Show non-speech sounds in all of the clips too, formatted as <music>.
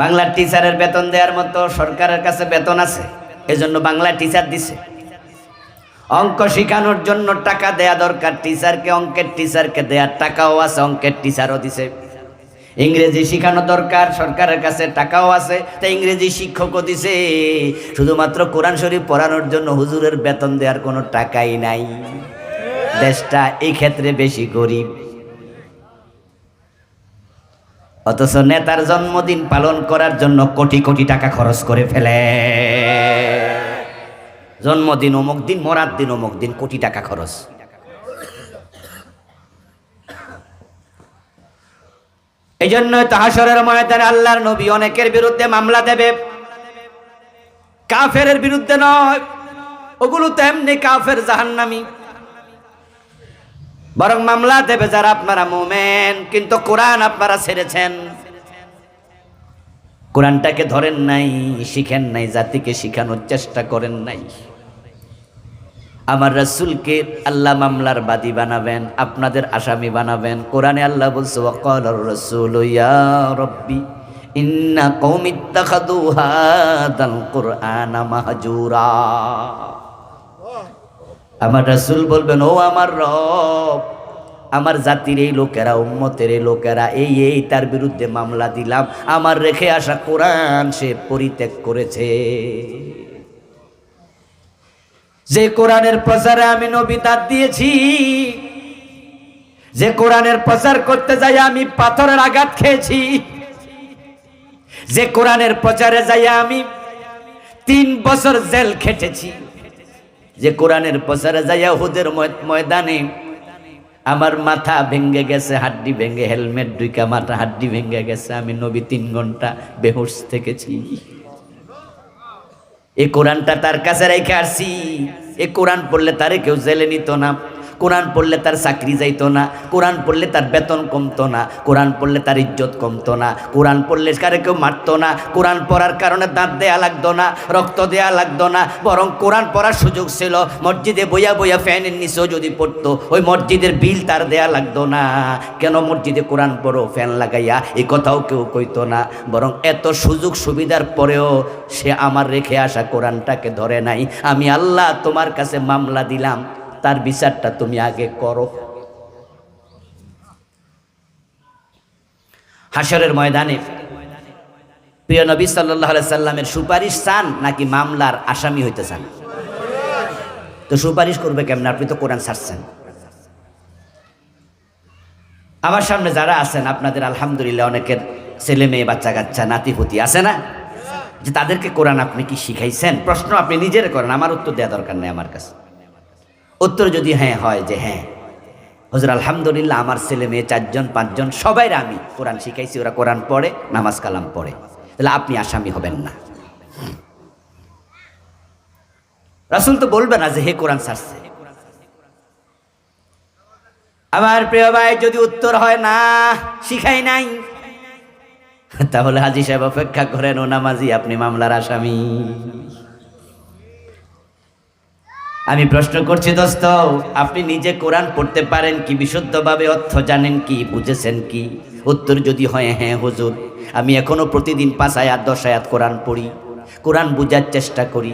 বাংলার টিচারের বেতন দেওয়ার মতো সরকারের কাছে বেতন আছে, এজন্য বাংলা টিচার দিছে। অঙ্ক শেখানোর জন্য টাকা দেয়া দরকার টিচারকে অঙ্কের টিচারকে দেওয়ার টাকাও আছে, অঙ্কের টিচারও দিছে। ইংরেজি শেখানো দরকার, সরকারের কাছে টাকাও আছে, তাই ইংরেজি শিক্ষকও দিছে। শুধুমাত্র কোরআন শরীফ পড়ানোর জন্য হুজুরের বেতন দেওয়ার কোনো টাকাই নাই। দেশটা এই ক্ষেত্রে বেশি গরিব। অথচ নেতার জন্মদিন পালন করার জন্য কোটি কোটি টাকা খরচ করে ফেলে। জন্মদিন অমুক দিন, মরার দিন অমুক দিন, কোটি টাকা খরচ। এই জন্যই তো হাসরের ময়দানে আল্লাহর নবী অনেকের বিরুদ্ধে মামলা দেবে। কাফের বিরুদ্ধে নয়, ওগুলো তো এমনি কাফের জাহান্নামী। বরং মামলা দেবে যারা আপনারা মোমেন কিন্তু কোরআন আপনারা ছেড়েছেন। কোরআনটাকে ধরেন নাই শিখেন নাই জাতিকে শিখানোর চেষ্টা করেন নাই। আমার রাসূলকে আল্লাহ মামলার বাদী বানাবেন আপনাদের আসামি বানাবেন। কোরআনে আল্লাহ বলছে ওয়াকাল রাসূল ইয়া রব্বি ইন্না হাদাল কুরআনা মাহজুরা। আমার রাসূল বলবেন ও আমার রব আমার জাতির এই লোকেরা, উম্মতের এই লোকেরা, এই এই, তার বিরুদ্ধে মামলা দিলাম। আমার রেখে আসা কোরআন সে পরিত্যাগ করেছে। যে কোরআনের প্রচারে আমি নবী দাঁত দিয়েছি, যে কোরআনের প্রচার করতে যাই আমি পাথরের আঘাত খেয়েছি, যে কোরআনের প্রচারে যাই আমি তিন বছর জেল খেটেছি, যে কোরআনের প্রচারে যাইয়া হুদের ময়দানে আমার মাথা ভেঙ্গে গেছে, হাড্ডি ভেঙ্গে হেলমেট দুইকা, মাথা হাড্ডি ভেঙ্গে গেছে, আমি নবী তিন ঘণ্টা বেহুশ থেকেছি। এ কোরআনটা তার কাছে রেখে আসি এ কোরআন পড়লে তারে কেউ জেলে নিত না। কোরআন পড়লে তার চাকরি যাইতো না, কোরআন পড়লে তার বেতন কমতো না, কোরআন পড়লে তার ইজ্জত কমতো না, কোরআন পড়লে কারে কেউ মারতো না, কোরআন পড়ার কারণে দাঁত দেয়া লাগতো না, রক্ত দেয়া লাগতো না, বরং কোরআন পড়ার সুযোগ ছিল, মসজিদে বইয়া বইয়া ফ্যানের নিচেও যদি পড়তো, ওই মসজিদের বিল তার দেয়া লাগতো না। কেন মসজিদে কোরআন পড়ো, ফ্যান লাগাইয়া? এই কথাও কেউ কইতো না। বরং এত সুযোগ সুবিধার পরেও সে আমার রেখে আসা কোরআনটাকে ধরে নাই। আমি আল্লাহ তোমার কাছে মামলা দিলাম। তার বিচারটা তুমি আগে করো। হাসরের ময়দানে প্রিয় নবী সাল্লাহ সাল্লামের সুপারিশ চান নাকি মামলার আসামি হইতে চান? তো সুপারিশ করবে কেমন? আপনি তো কোরআন ছাড়ছেন। আমার সামনে যারা আছেন, আপনাদের আলহামদুলিল্লাহ অনেকের ছেলে মেয়ে, বাচ্চা কাচ্চা নাতিপুতি আছে না? যে তাদেরকে কোরআন আপনি কি শিখাইছেন? প্রশ্ন আপনি নিজের করেন, আমার উত্তর দেওয়া দরকার নেই আমার কাছে। উত্তর যদি হ্যাঁ হয় যে হ্যাঁ। হজর, আলহামদুলিল্লাহ, আমার ছেলে মেয়ে চারজন, পাঁচজন সবাই আমি কোরআন শিখাইছি, ওরা কোরআন পড়ে, নামাজ কালাম পড়ে। তাহলে আপনি আসামি হবেন না। রাসুল তো বলবে না যে হে কোরআন ছাড়ছে। আমার প্রিয় ভাই, যদি উত্তর হয় না, শিখাই নাই, তাহলে হাজি সাহেব অপেক্ষা করেন, ও নামাজি, আপনি মামলার আসামি। আমি প্রশ্ন করছি, দোস্ত, আপনি নিজে কোরআন পড়তে পারেন কি? বিশুদ্ধভাবে অর্থ জানেন কি? বুঝেছেন কি? উত্তর যদি হয় হ্যাঁ হুজুর। আমি এখনও প্রতিদিন পাঁচ আয়াত, দশ আয়াত কোরআন পড়ি। কোরআন বুঝার চেষ্টা করি।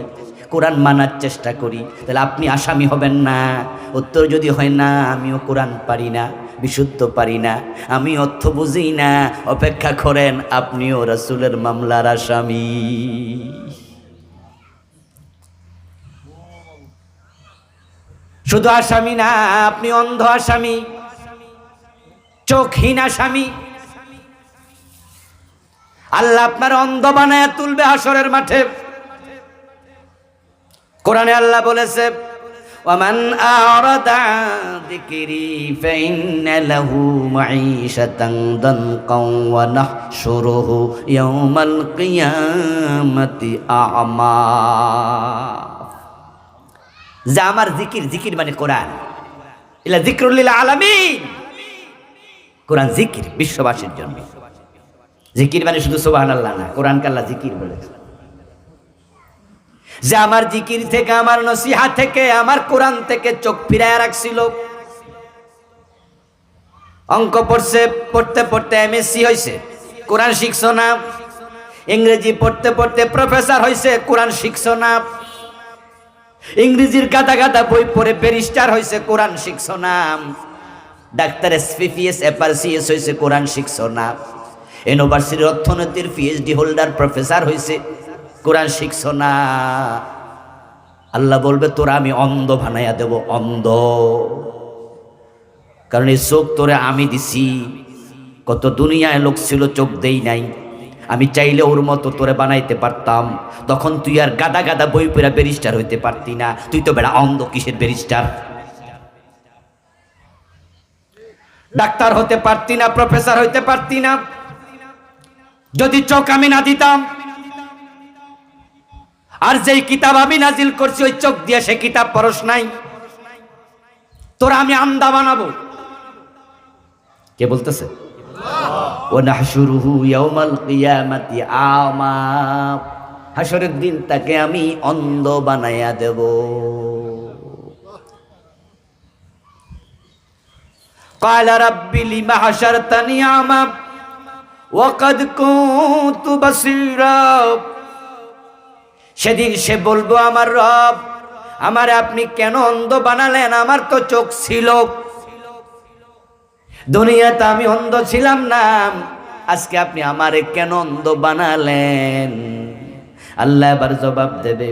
কোরআন মানার চেষ্টা করি। তাহলে আপনি আসামি হবেন না। উত্তর যদি হয়, না, আমিও কোরআন পারি না, বিশুদ্ধ পারি না। আমি অর্থ বুঝি না। অপেক্ষা করেন, আপনিও রাসূলের মামলার আসামি। শুধু আসামি না আপনি অন্ধ আসামি চোখহীন আসামি আল্লাহ আপনার অন্ধ বানায় তুলবে হাসরের মাঠে কোরআনে আল্লাহ বলেছে ومن أعرض عن ذكري فإن له معيشة ضنقا ونحشره يوم القيامة أعمى যে আমার জিকির জিকির মানে কোরআন। ইলা জিক্রুল্লিল আলামিন। কোরআন জিকির, বিশ্ববাসীর জন্য। জিকির মানে শুধু সুবহানাল্লাহ না কোরআন কাল্লা জিকির বলেছে। যে আমার জিকির থেকে, আমার নসিহা থেকে, আমার কোরআন থেকে চোখ ফিরায় রাখছিল। অঙ্ক পড়ছে, পড়তে পড়তে এম এমএসসি হয়েছে কোরআন শিখছো না? ইংরেজি পড়তে পড়তে প্রফেসর হয়েছে কোরআন শিখছো না? ইংরেজির গাদা গাদা বই পড়ে ব্যারিস্টার হয়েছে কোরআন শিখছো না? ডাক্তার এসপিপিএস এপারসিএস হয়েছে কোরআন শিখছো না? ইউনিভার্সিটির অর্থনীতির পিএইচডি হোল্ডার প্রফেসর হয়েছে কোরআন শিখছো না? আল্লাহ বলবে, তোরা আমি অন্ধ বানাইয়া দেব, অন্ধ। কারণ এই চোখ তোরে আমি দিছি। কত দুনিয়ায় লোক ছিল, চোখ দেই নাই। আমি চাইলে ওর মতো তোরে বানাইতে পারতাম। তখন তুই আর গাদা গাদা বই পড়া ব্যারিস্টার হইতে পারতি না। তুই তো বেড়া অন্ধ কিসের ব্যারিস্টার? ডাক্তার হতে পারতি না, প্রফেসর হইতে পারতি না। যদি চোখ আমি না দিতাম, আর যেই কিতাব আমি নাজিল করছি, ওই চোখ দিয়ে সে কিতাব পরশ নাই। তোরা আমি আন্দা বানাবো। কে বলতেছে? ও নাহশুরুহু ইয়াউমাল কিয়ামাতি আমা হাসরের দিন তাকে আমি অন্ধ বানাইয়া দেব قال رب لما حشرتني أعمى وقد كنت بصيرا সেদিন সে বলবো আমার রব আমার আপনি কেন অন্ধ বানালেন আমার তো চোখ ছিল দুনিয়াতে আমি অন্ধ ছিলাম না আজকে আপনি আমারে কেন অন্ধ বানালেন আল্লাহ এবার জবাব দেবে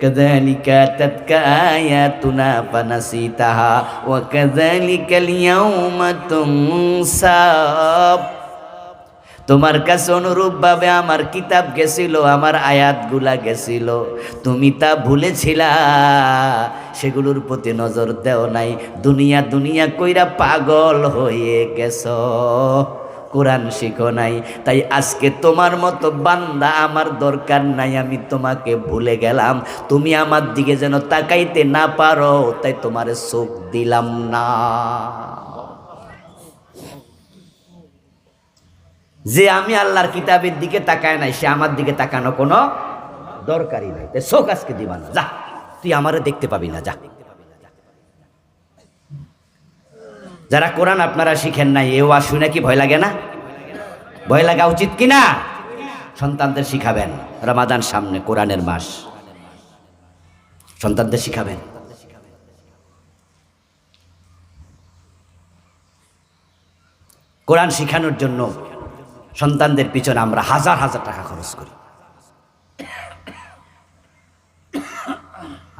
كذلك أتتك آياتنا فنسيتها وكذلك اليوم تنسى তোমার কাছে অনুরূপ ভাবে আমার কিতাব গেছিল, আমার আয়াতগুলা গেছিল। তুমি তা ভুলেছিলা, সেগুলোর প্রতি নজর দেও নাই। দুনিয়া দুনিয়া কইরা পাগল হয়ে গেছ। কোরআন শিখো নাই। তাই আজকে তোমার মতো বান্দা আমার দরকার নাই, আমি তোমাকে ভুলে গেলাম। তুমি আমার দিকে যেন তাকাইতে না পারো, তাই তোমারে চোখ দিলাম না। যে আমি আল্লাহর কিতাবের দিকে তাকায় নাই, সে আমার দিকে তাকানো কোনো দরকারই নাই। তাই চোখ আজকে দিবা না, যা। তুই আমারে দেখতে পাবি না, যা। যারা কোরআন আপনারা শিখেন নাই এ ওয়া শুনে কি ভয় লাগে না? ভয় লাগা উচিত কি না? সন্তানদের শিখাবেন, রমাদান সামনে, কোরআনের মাস। সন্তানদের শিখাবেন। কোরআন শিখানোর জন্য সন্তানদের পিছনে আমরা হাজার হাজার টাকা খরচ করি।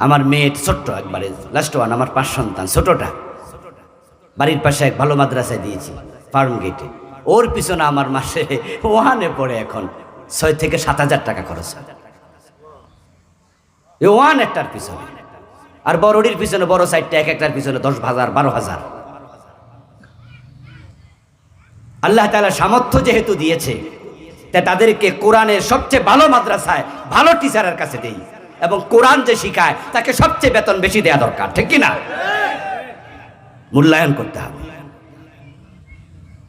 আমার মেয়ে ছোট্ট একবারে লাস্ট ওয়ান আমার পাঁচ সন্তান, ছোটটা। বাড়ির পাশে এক ভালো মাদ্রাসায় দিয়েছি, ফার্ম গেটে। ওর পিছনে আমার মাসে ওয়ানে পড়ে এখন ছয় থেকে সাত হাজার টাকা খরচ হয়। ওয়ান একটার পিছনে। আর বড়ডির পিছনে, বড় সাইডটা এক একটার পিছনে দশ হাজার, বারো হাজার। আল্লাহ তালা সামর্থ্য যেহেতু দিয়েছে তাই তাদেরকে কোরআনের সবচেয়ে ভালো মাদ্রাসায় ভালো টিচারের কাছে দেই এবং কোরআন যে শিখায়, তাকে সবচেয়ে বেতন বেশি দেওয়া দরকার, ঠিক কিনা মূল্যায়ন করতে হবে।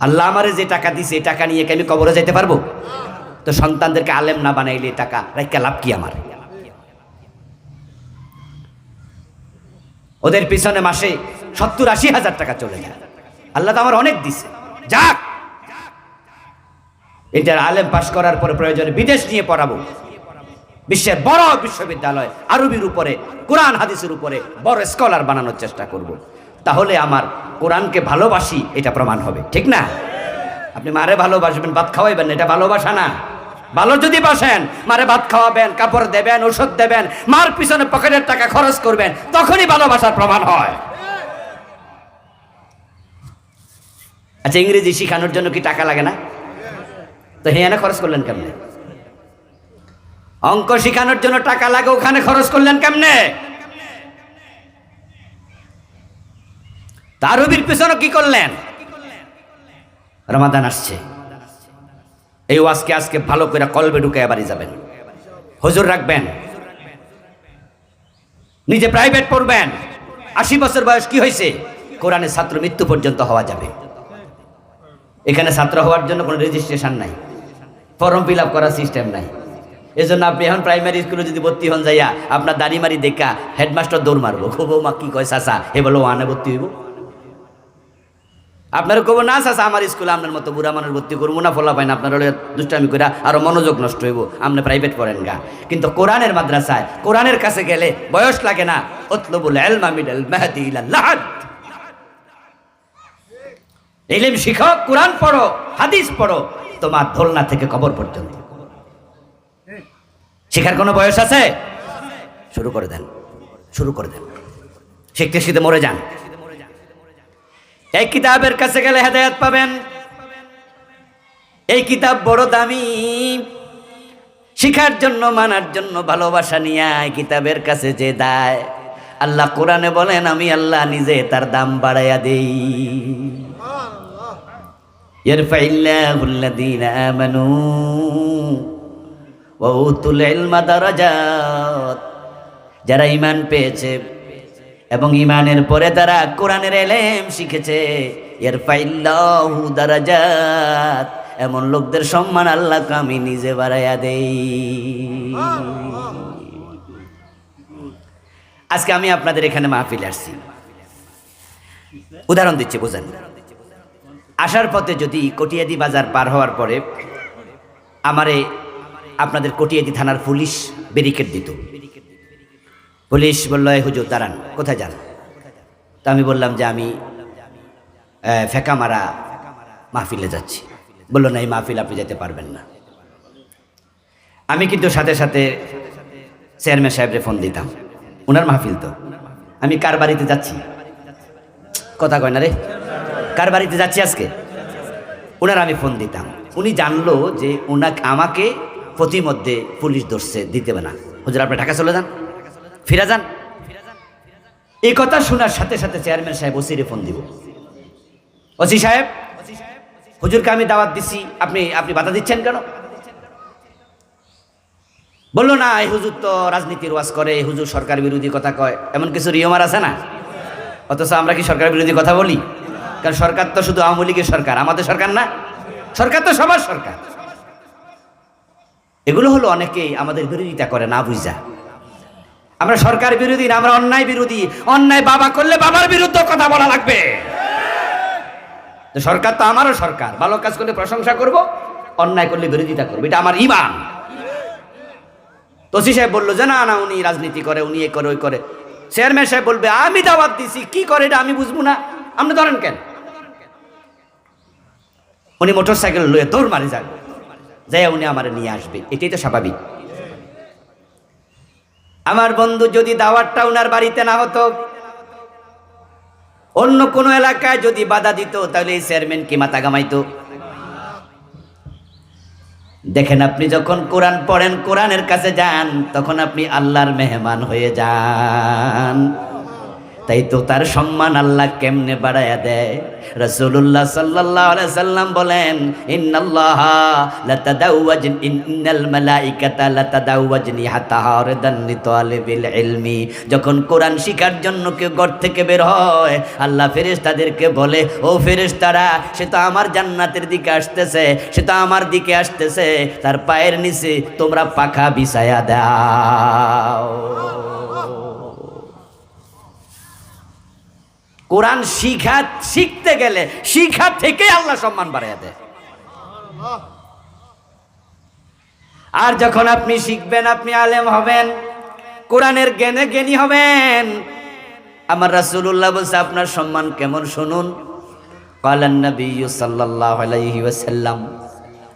আল্লাহ আমারে যে টাকা দিছে, এই টাকা নিয়ে কি আমি কবরে যেতে পারব? তো সন্তানদেরকে আলেম না বানাইলে টাকা রাইকা লাভ কি আমার? ওদের পিছনে মাসে সত্তর আশি হাজার টাকা চলে যায়। আল্লাহ তো আমার অনেক দিছে। যাক এটার আলেম পাশ করার পরে প্রয়োজনে বিদেশ নিয়ে পড়াবো। বিশ্বের বড় বিশ্ববিদ্যালয় আরবির উপরে, কোরআন হাদিসের উপরে বড় স্কলার বানানোর চেষ্টা করব। তাহলে আমার কোরআনকে ভালোবাসি, এটা প্রমাণ হবে। ঠিক না? আপনি মারে ভালোবাসবেন, ভাত খাওয়াইবেন এটা ভালোবাসা না। ভালো যদি বাসেন, মারে ভাত খাওয়াবেন, কাপড় দেবেন, ওষুধ দেবেন, মার পিছনে পকেটের টাকা খরচ করবেন, তখনই ভালোবাসার প্রমাণ হয়। আচ্ছা ইংরেজি শেখানোর জন্য কি টাকা লাগে না? তো হেয়ানা খরচ করলেন কেমনে? অঙ্ক শেখানোর জন্য টাকা লাগে, ওখানে খরচ করলেন কেমনে? তারবির পিছনে কি করলেন? রমাদান আসছে। এই ওয়াজকে আজকে ভালো করে কলবে ঢুকে বাড়ি যাবেন। হুজুর রাখবেন। নিজে প্রাইভেট পড়বেন। আশি বছর বয়স কি হয়েছে? কোরআনের ছাত্র মৃত্যু পর্যন্ত হওয়া যাবে। এখানে ছাত্র হওয়ার জন্য কোনো রেজিস্ট্রেশন নাই। ফর্ম ফিল আপ করার সিস্টেম নাই। এজন্য আপনি এখন প্রাইমারি স্কুলে যদি ভর্তি হন যাইয়া আপনার দাড়ি মারি দেখা হেডমাস্টার দৌড় মারবো। খুব মা কি কয় চাচা? এ বলো, ওয়ানে ভর্তি হইব। আপনারা কব না চাচা? আমার স্কুলে আপনার মতো বুড়া মানুষ ভর্তি করব না, ফলা পাই না। আপনার দুষ্টামি করে আরও মনোযোগ নষ্ট হইব। আপনি প্রাইভেট পড়েন গা। কিন্তু কোরআনের মাদ্রাসায়, কোরআনের কাছে গেলে বয়স লাগে না। অতলবুল এলমা মিডাল মেহাদি লাহাদ। এলিম শিখো কোরআন পড়ো। হাদিস পড়ো, তোমার দোলনা থেকে কবর পর্যন্ত। শিখার কোনো বয়স আছে? শুরু করে দেন, শুরু করে দেন। শিখতে শিখতে মরে যান। এই কিতাবের কাছে গেলে হেদায়াত পাবেন। এই কিতাব বড় দামি। শিখার জন্য, মানার জন্য, ভালোবাসা নিয়ে কিতাবের কাছে যে দায়, আল্লাহ কোরআনে বলেন, আমি আল্লাহ নিজে তার দাম বাড়াইয়া দেই। يرفع الله الذين آمنوا وأوتوا العلم درجات যারা ইমান পেয়েছে এবং ইমানের পরে তারা কোরআনের এলেম শিখেছে এর ফাইল্লাহু দারাজাত এমন লোকদের সম্মান আল্লাহকে আমি নিজে বাড়াইয়া দেই আজকে আমি আপনাদের এখানে মাহফিলে আসছি উদাহরণ দিচ্ছি বুঝেন আসার পথে যদি কটিয়াদি বাজার পার হওয়ার পরে আমারে আপনাদের কটিয়াদি থানার পুলিশ ব্যারিকেড দিত। পুলিশ বলল "এই হুজুর, দাঁড়ান, কোথায় যান? তা আমি বললাম যে আমি ফেকামারা মাহফিলে যাচ্ছি। বলল, না, এই মাহফিল আপনি যেতে পারবেন না। আমি কিন্তু সাথে সাথে চেয়ারম্যান সাহেবরে ফোন দিতাম। ওনার মাহফিল তো। আমি কার বাড়িতে যাচ্ছি? কথা কয় না রে। কার বাড়িতে যাচ্ছি আজকে? ওনার আমি ফোন দিতাম। উনি জানলো যে ওনাকে আমাকে প্রতিমধ্যে পুলিশ ধরছে, দিতে না। হুজুর, আপনি ঢাকা চলে যান। ফিরে যান। এই কথা শোনার সাথে সাথে চেয়ারম্যান সাহেব ওসিরে ফোন দিব। ওসি সাহেব, হুজুরকে আমি দাওয়াত দিছি। আপনি আপনি বাধা দিচ্ছেন কেন? বলল, না, এই হুজুর তো রাজনীতির ওয়াজ করে হুজুর সরকার বিরোধী কথা কয়। এমন কিছু রিয়মার আছে না? অথচ আমরা কি সরকার বিরোধী কথা বলি? কারণ সরকার তো শুধু আওয়ামী লীগের সরকার, আমাদের সরকার না। সরকার তো সবার সরকার। এগুলো হলো অনেকেই আমাদের বিরোধিতা করে না বুঝা। আমরা সরকার বিরোধী না, আমরা অন্যায় বিরোধী। অন্যায় বাবা করলে বাবার বিরুদ্ধে কথা বলা লাগবে। সরকার তো আমারও সরকার। ভালো কাজ করলে প্রশংসা করব, অন্যায় করলে বিরোধিতা করব। এটা আমার ইমান। তোসি সাহেব বলল, যে না না, উনি রাজনীতি করে, উনি এ করে, ওই করে। চেয়ারম্যান সাহেব বলবে, আমি দাওয়াত দিছি, কি করে এটা আমি বুঝব না? আপনি ধরেন কেন? উনি মোটর সাইকেল লয়ে দৌড় মারি যান। যাই উনি আমার নিয়ে আসবে। এটাই তো স্বাভাবিক। আমার বন্ধু যদি দাওয়াতটা উনার বাড়িতে না হতো, অন্য কোনো এলাকায় যদি বাধা দিত, তাহলে এই চেয়ারম্যান কি মাথা গামাইতো দেখেন আপনি যখন কোরআন পড়েন, কোরআনের কাছে যান, তখন আপনি আল্লাহর মেহমান হয়ে যান। তাই তো তার সম্মান আল্লাহ কেমনে বাড়ায়া দেয়? রাসূলুল্লাহ সাল্লাল্লাহু আলাইহি সাল্লাম বলেন, ইন্নাল্লাহ যখন কোরআন শিখার জন্য কেউ ঘর থেকে বের হয়, আল্লাহ ফেরেশতাদেরকে বলে, ও ফেরেশতারা, সে তো আমার জান্নাতের দিকে আসতেছে, সে তো আমার দিকে আসতেছে, তার পায়ের নিচে তোমরা পাখা বিছায়া দাও। কোরআন শিখা, শিখতে গেলে শিখা থেকে আল্লাহ সম্মান বাড়াই দেয়। আর যখন আপনি শিখবেন, আপনি আলেম হবেন, কোরআনের জ্ঞানে জ্ঞানী হবেন। আমার রাসুল্লাহ বলছে, আপনার সম্মান কেমন শুনুন? কালান নবী সাল্লাল্লাহু আলাইহি ওয়াসাল্লাম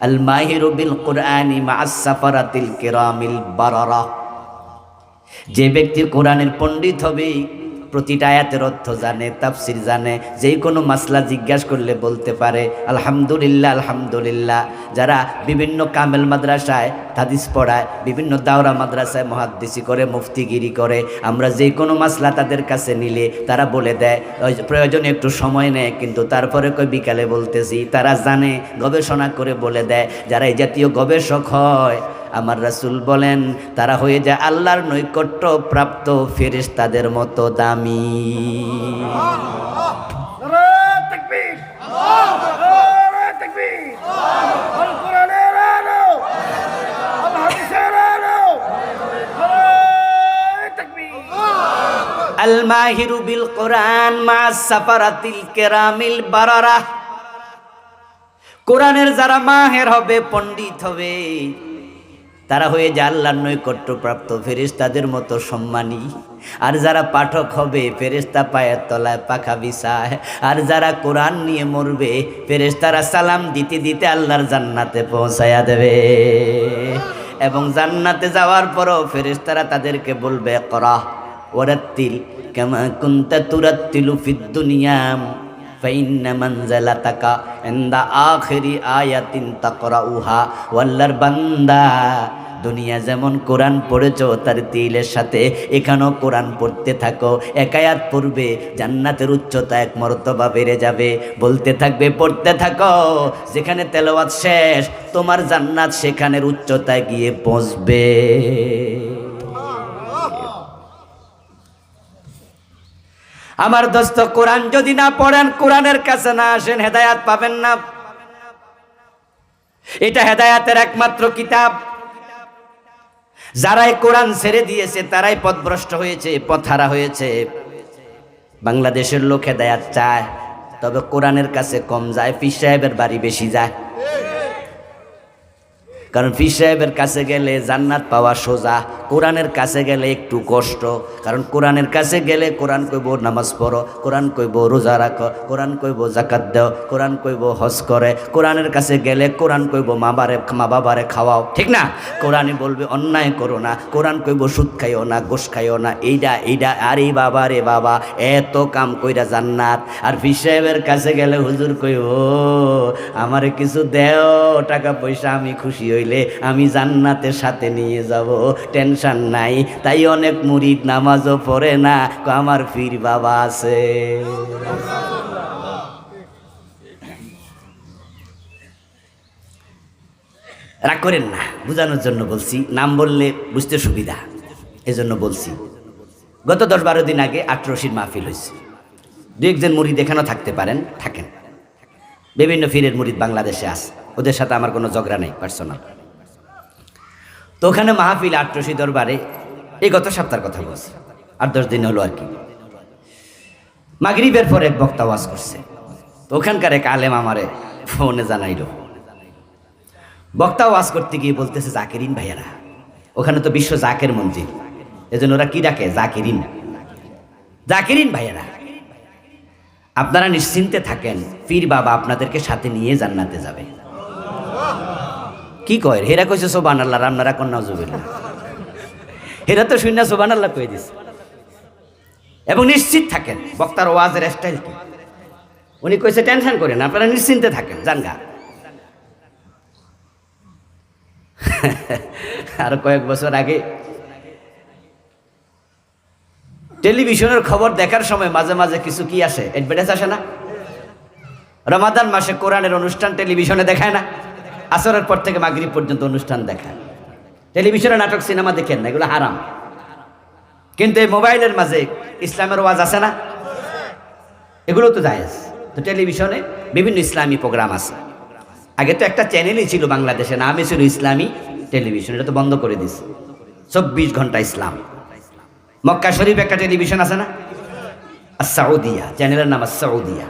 আল মাহিরু বিল কোরআনি মাআসসাফারাতিল কিরামিল বারারা। যে ব্যক্তি কোরআনের পণ্ডিত হবে প্রতিটা আয়াতের অর্থ জানে, তাফসির জানে যে কোনো মাসলা জিজ্ঞাসা করলে বলতে পারে, আলহামদুলিল্লাহ আলহামদুলিল্লাহ। যারা বিভিন্ন কামেল মাদ্রাসায় হাদিস পড়ায়, বিভিন্ন দাওরা মাদ্রাসায় মহাদ্দিসি করে, মুফতিগিরি করে, আমরা যে কোনো মাসলা তাদের কাছে নিলে তারা বলে দেয় প্রয়োজনে একটু সময় নেয়। কিন্তু তারপরে কই বিকালে বলতেছি, তারা জানে, গবেষণা করে বলে দেয়, যারা এই জাতীয় গবেষক হয় আমার রাসূল বলেন, তারা হয়ে যায় আল্লাহর নৈকট্য প্রাপ্ত ফেরেশতাদের মতো দামি। বারারা। কোরআনের যারা মাহের হবে, পণ্ডিত হবে। তারা হয়ে যায় আল্লাহর নৈকট্যপ্রাপ্ত ফেরেশতাদের মতো সম্মানী। আর যারা পাঠক হবে, ফেরেশতা পায়ের তলায় পাখা বিছায়। আর যারা কোরআন নিয়ে মরবে, ফেরেশতারা সালাম দিতে দিতে আল্লাহর জান্নাতে পৌঁছায়া দেবে। এবং জান্নাতে যাওয়ার পরও ফেরেশতারা তাদেরকে বলবে করা ওরাত্তিল, কেমা কুন্তা তুরাত্তিলু ফিদ দুনিয়াম ফাইন্না মানজালাতাকা ইনদা আখিরি আয়াতিন তাকরাউহা ওয়াল্লার বান্দা, দুনিয়া যেমন কোরআন পড়েছো তার তিলের সাথে, এখানেও কোরআন পড়তে থাকো। একায়াত পড়বে, জান্নাতের উচ্চতা এক মর্তবা বেড়ে যাবে। বলতে থাকবে, পড়তে থাকো, যেখানে তেলাওয়াত শেষ, তোমার জান্নাত সেখানের উচ্চতায় গিয়ে পৌঁছবে। আমার দোস্ত, কোরআন যদি না পড়েন, কোরআনের কাছে না আসেন, হেদায়াত পাবেন না। এটা হেদায়াতের একমাত্র কিতাব। যারাই কোরআন ছেড়ে দিয়েছে, তারাই পথভ্রষ্ট হয়েছে, পথহারা হয়েছে। বাংলাদেশের লোক হেদায়াত চায়, তবে কোরআনের কাছে কম যায় ফির সাহেবের বাড়ি বেশি যায়। কারণ ফির সাহেবের কাছে গেলে জান্নাত পাওয়া সোজা, কোরআনের কাছে গেলে একটু কষ্ট। কারণ কোরআনের কাছে গেলে কোরআন কইব নামাজ পড়ো, কোরআন কইব রোজা রাখো, কোরআন কইব জাকাত দেও, কোরআন কইব হজ করে। কোরআনের কাছে গেলে কোরআন কইব মা বারে, মা বাবারে খাওয়াও। ঠিক না? কোরআনে বলবে অন্যায় করো না, কোরআন কইব সুদ খাইও না গোস খাইও না, এইডা এইটা আরে বাবা রে বাবা, এত কাম কইরা জান্নাত। আর ফির সাহেবের কাছে গেলে হুজুর কইব আমারে কিছু দেও, টাকা পয়সা, আমি খুশি হইলে আমি জান্নাতের সাথে নিয়ে যাব। টেনশন নাই, তাই অনেক মুরিদ নামাজও পড়ে না। আমার ফির বাবা আছে। রাগ করেন না, বোঝানোর জন্য বলছি, নাম বললে বুঝতে সুবিধা। এজন্য বলছি, গত দশ বারো দিন আগে আটরশির মাহফিল হয়েছে। দু একজন মুরিদ এখানেও থাকতে পারেন, থাকেন। বিভিন্ন ফিরের মুরিদ বাংলাদেশে আছে। ওদের সাথে আমার কোনো ঝগড়া নেই পার্সোনাল তো ওখানে মাহফিল আটরশি দরবারে এই গত সপ্তাহের কথা বলছি। আট দশ দিন হলো আর কি। মাগরিবের পর এক বক্তা ওয়াজ করছে। তো ওখানকার এক আলেম আমারে ফোনে জানাইলো। বক্তা ওয়াজ করতে গিয়ে বলতেছে, জাকিরিন ভাইয়ারা, ওখানে তো বিশ্ব জাকের মন্দির। এজন্য ওরা কি ডাকে? জাকিরিন। জাকিরিন ভাইয়ারা, আপনারা নিশ্চিন্তে থাকেন, পীর বাবা আপনাদেরকে সাথে নিয়ে জান্নাতে যাবে। কি কয় হেরা কইছে সোবান আল্লাহ রান্নারা কন্যা জুবিল্লা হেরা তো শূন্য সোবান আল্লাহ কয়ে দিছে। এবং নিশ্চিত থাকেন, বক্তার ওয়াজের স্টাইল কি। উনি কইছে, টেনশন করেন আপনারা নিশ্চিন্তে থাকেন জানগা <laughs> আর কয়েক বছর আগে টেলিভিশনের খবর দেখার সময় মাঝে মাঝে কিছু কি আসে? অ্যাডভার্টাইজ আসে না? রমাদান মাসে কোরআনের অনুষ্ঠান টেলিভিশনে দেখায় না? আসরের পর থেকে মাগরিব পর্যন্ত অনুষ্ঠান দেখায়। টেলিভিশনে নাটক, সিনেমা দেখেন না, এগুলো হারাম। কিন্তু এই মোবাইলের মাঝে ইসলামের ওয়াজ আছে না? এগুলো তো জায়েজ। তো টেলিভিশনে বিভিন্ন ইসলামী প্রোগ্রাম আছে। আগে তো একটা চ্যানেলই ছিল বাংলাদেশে নামই ছিল ইসলামী টেলিভিশন, এটা তো বন্ধ করে দিছে। চব্বিশ ঘণ্টা ইসলাম। মক্কা শরীফ একটা টেলিভিশন আছে না? সাউদিয়া চ্যানেলের নাম সাউদিয়া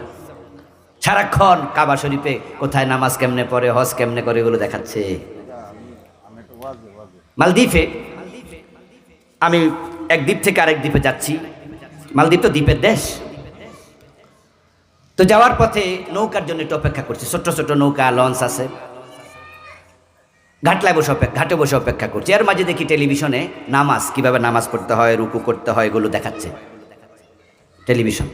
সারাক্ষণ কাবা শরীফে কোথায় নামাজ কেমনে পড়ে, হজ কেমনে করে এগুলো দেখাচ্ছে। মালদ্বীপে, আমি এক দ্বীপ থেকে আরেক দ্বীপে যাচ্ছি। মালদ্বীপ তো দ্বীপের দেশ। তো যাওয়ার পথে নৌকার জন্য একটু অপেক্ষা করছি। ছোট্ট ছোট্ট নৌকা, লঞ্চ আছে। ঘাটলায় বসে অপেক্ষা, ঘাটে বসে অপেক্ষা করছি। এর মাঝে দেখি টেলিভিশনে নামাজ, কীভাবে নামাজ পড়তে হয়, রুকু করতে হয়, এগুলো দেখাচ্ছে। টেলিভিশন।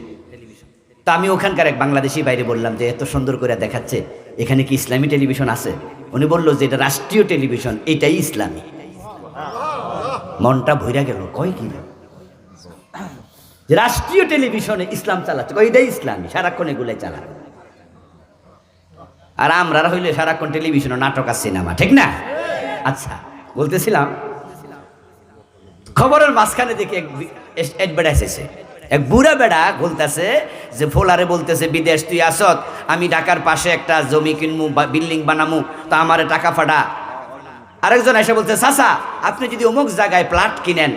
তা আমি ওখানকার এক বাংলাদেশি বাইরে বললাম যে এত সুন্দর করে দেখাচ্ছে, এখানে কি ইসলামী টেলিভিশন আছে? উনি বলল যে এটা রাষ্ট্রীয় টেলিভিশন, এটাই ইসলামী। মনটা ভইরা গেল, কয় কি রাষ্ট্রীয় টেলিভিশনে ইসলাম চালাচ্ছে, কয় এটাই ইসলামী, সারাক্ষণ এগুলাই চালা আর আমরা হইলে সারাক্ষণ টেলিভিশনে নাটক আর সিনেমা, ঠিক না? আচ্ছা বলতেছিলাম, খবরের মাঝখানে দেখি অ্যাডভার্টাইজ এসে। এক বুড়া বেড়া বলতেছে যে, ফোলারে বলতেছে, বিদেশ তুই আসত, আমি ঢাকার পাশে একটা জমি কিনমু, বা বিল্ডিং বানামু, তা আমারে টাকা ফাটা। আরেকজন এসে বলছে, চাচা, আপনি যদি অমুক জায়গায় প্লট কিনেন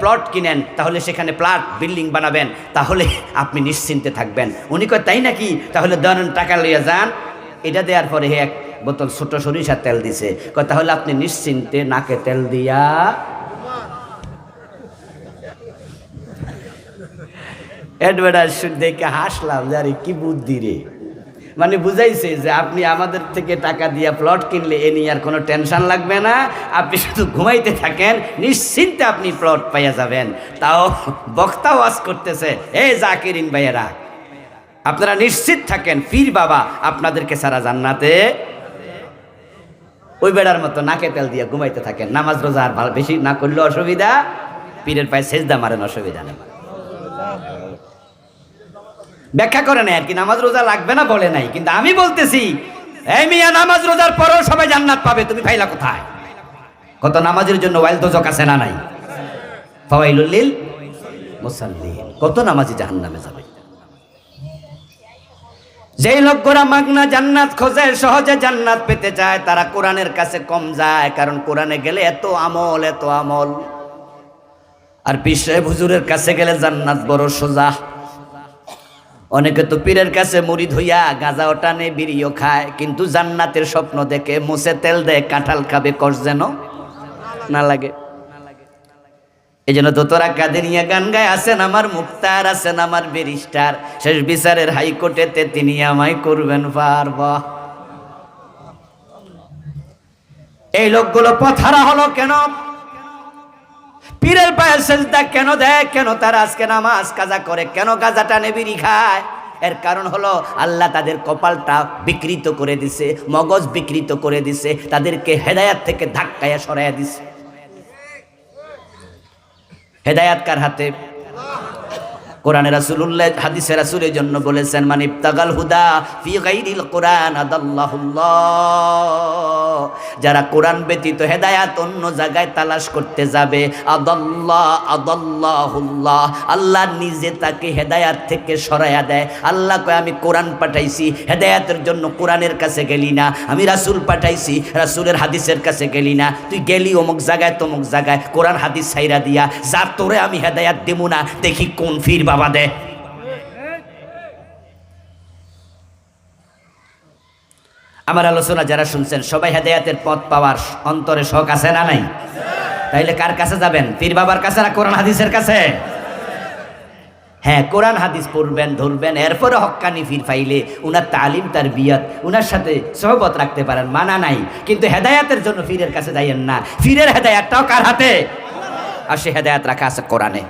প্লট কিনেন, তাহলে সেখানে প্লট বিল্ডিং বানাবেন, তাহলে আপনি নিশ্চিন্তে থাকবেন। উনি কয়, তাই নাকি? তাহলে দেন টাকা লইয়া যান। এটা দেওয়ার পরে এক বোতল ছোট সরিষার তেল দিছে। কয়, তাহলে আপনি নিশ্চিন্তে নাকে তেল দিয়া অ্যাডভার্টাইজ দেখে হাসলাম যে, আরে, কি বুদ্ধি রে? মানে বুঝাইছে যে, আপনি আমাদের থেকে টাকা দিয়ে প্লট কিনলে এ নিয়ে আর কোনো টেনশন লাগবে না। আপনি শুধু ঘুমাইতে থাকেন, নিশ্চিন্তে আপনি প্লট পাইয়া যাবেন। তাও বক্তা ওয়াজ করতেছে, এ জাকিরিন ভাইয়েরা, আপনারা নিশ্চিত থাকেন, পীর বাবা আপনাদেরকে সারা জান্নাতে ওই বেড়ার মতো নাকে তেল দিয়ে ঘুমাইতে থাকেন। নামাজ রোজা আর বেশি না করলে অসুবিধা, পীরের পায়ে সেজদা মারেন, অসুবিধা নেই। ব্যাখ্যা করে নাই আর কি, নামাজ রোজা লাগবে না বলে নাই, কিন্তু আমি বলতেছি, এই মিয়া, নামাজ রোজার পরেও সবাই জান্নাত পাবে, তুমি পাইলা কোথায়? কত নামাজের জন্য ওয়াইল দোজক আছে না নাই? ফাওয়াইলুল মুসাল্লিন, কত নামাজি জাহান্নামে যাবে? যেই লোকরা মাগনা জান্নাত খোঁজে, সহজে জান্নাত পেতে চায়, তারা কোরআনের কাছে কম যায়, কারণ কোরআনে গেলে এত আমল এত আমল। আর বিশ্বে হুজুরের কাছে গেলে জান্নাত বড় সোজা। অনেকে তো পীরের কাছে মুড়ি ধুইয়া গাঁজা টানে বিড়িও খায়, কিন্তু জান্নাতের স্বপ্ন দেখে মুছে তেল দেয়, কাঁঠাল খাবে কষ যেন না লাগে। এই জন্য দোতরা কাদেরিয়া গান গায়, আছেন আমার মুক্তার, আছেন আমার ব্যারিস্টার, শেষ বিচারের হাইকোর্টেতে তিনি আমায় করবেন পারব। এই লোকগুলো পথারা হলো কেন? পীরের পায়ের সেজদা কেন দেয়? কেন তারা আজকে নামাজ কাজা করে? কেন গাজা টানে বিড়ি খায় এর কারণ হলো আল্লাহ তাদের কপালটা বিকৃত করে দিছে, মগজ বিকৃত করে দিছে, তাদেরকে হেদায়াত থেকে ধাক্কায় সরাইয়া দিছে। হেদায়াত কার হাতে? কোরআনে রাসূলুল্লাহ, হাদিসে রাসূলের জন্য বলেছেন মানে ইবতাগাল হুদা ফি গাইরিল কোরআন আদাল্লাহুল্লাহ। যারা কোরআন ব্যতীত হেদায়াত অন্য জায়গায় তালাশ করতে যাবে, আদাল্লাহ, আদাল্লাহুল্লাহ। আল্লাহ নিজে তাকে হেদায়াত থেকে সরাইয়া দেয়। আল্লাহ কয়, আমি কোরআন পাঠাইছি, হেদায়াতের জন্য কোরআনের কাছে গেলি না। আমি রাসূল পাঠাইছি, রাসুলের হাদিসের কাছে গেলি না। তুই গেলি অমুক জায়গায় তমুক জায়গায়। কোরআন হাদিস ছাইরা দিয়া, যা তোরে আমি হেদায়াত দেবো না, দেখি কোন ফির বাবা দে আমার আলোচনা যারা শুনছেন, সবাই হেদায়াতের পথ পাওয়ার অন্তরে শখ আছে না নাই? তাইলে কার কাছে যাবেন? পীর বাবার কাছে না কোরআন হাদিসের কাছে? হ্যাঁ কোরআন হাদিস পড়বেন, ধরবেন, এরপরে হক্কানি ফির ফাইলে উনার তালিম, তার বিয়াত, উনার সাথে সহবত রাখতে পারেন, মানা নাই। কিন্তু হেদায়াতের জন্য ফিরের কাছে যাইয়েন না। ফিরের হেদায়াতটাও কার হাতে? আর সে হেদায়াত রাখা আছে কোরআনে।